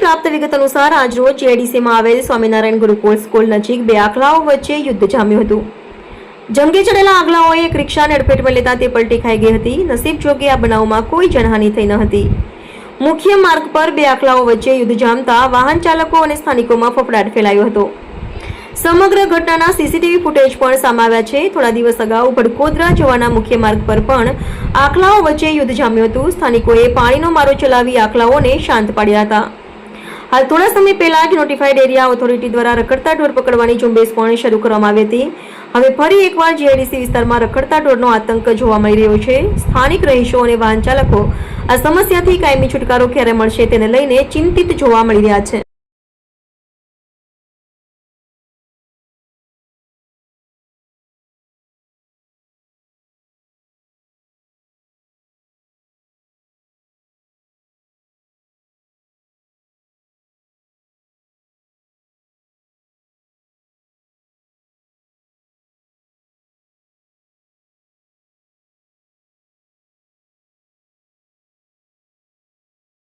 પ્રાપ્ત વિગત અનુસાર આજરોજ જીઆઈડીસીમાં આવેલ સ્વામિનારાયણ ગુરુકુળ સ્કૂલ નજીક બે આખલાઓ વચ્ચે યુદ્ધ જામ્યું હતું. જંગે ચડેલા આગલાઓએ એક રિક્ષાને અડફેટમાં લેતા તે પલટી ખાઈ ગઈ હતી. નસીબ જોગે આ બનાવમાં કોઈ જનહાનિ થઈ ન હતી. મુખ્ય માર્ગ પર બે આખલાઓ વચ્ચે યુદ્ધ જામતા વાહન ચાલકો અને સ્થાનિકોમાં ફફડાટ ફેલાયો હતો. સમગ્ર ઘટનાના સીસીટીવી ફૂટેજ પણ સામાવ્યા છે. થોડા દિવસ અગાઉ ભડકોદરા જવાના મુખ્ય માર્ગ પર પણ આખલાઓ વચ્ચે યુદ્ધ જામ્યું હતું. સ્થાનિકોએ પાણીનો મારો ચલાવી આખલાઓને શાંત પાડ્યા હતા. હાલ થોડા સમય પહેલા જ નોટિફાઈડ એરિયા ઓથોરિટી દ્વારા રખડતા ઢોર પકડવાની ઝુંબેશ પણ શરૂ કરવામાં આવી હતી. હવે ફરી એકવાર જીઆઈડીસી વિસ્તારમાં રખડતા ઢોરનો આતંક જોવા મળી રહ્યો છે. સ્થાનિક રહીશો અને વાહન ચાલકો આ સમસ્યાથી કાયમી છુટકારો ક્યારે મળશે તેને લઈને ચિંતિત જોવા મળી રહ્યા છે.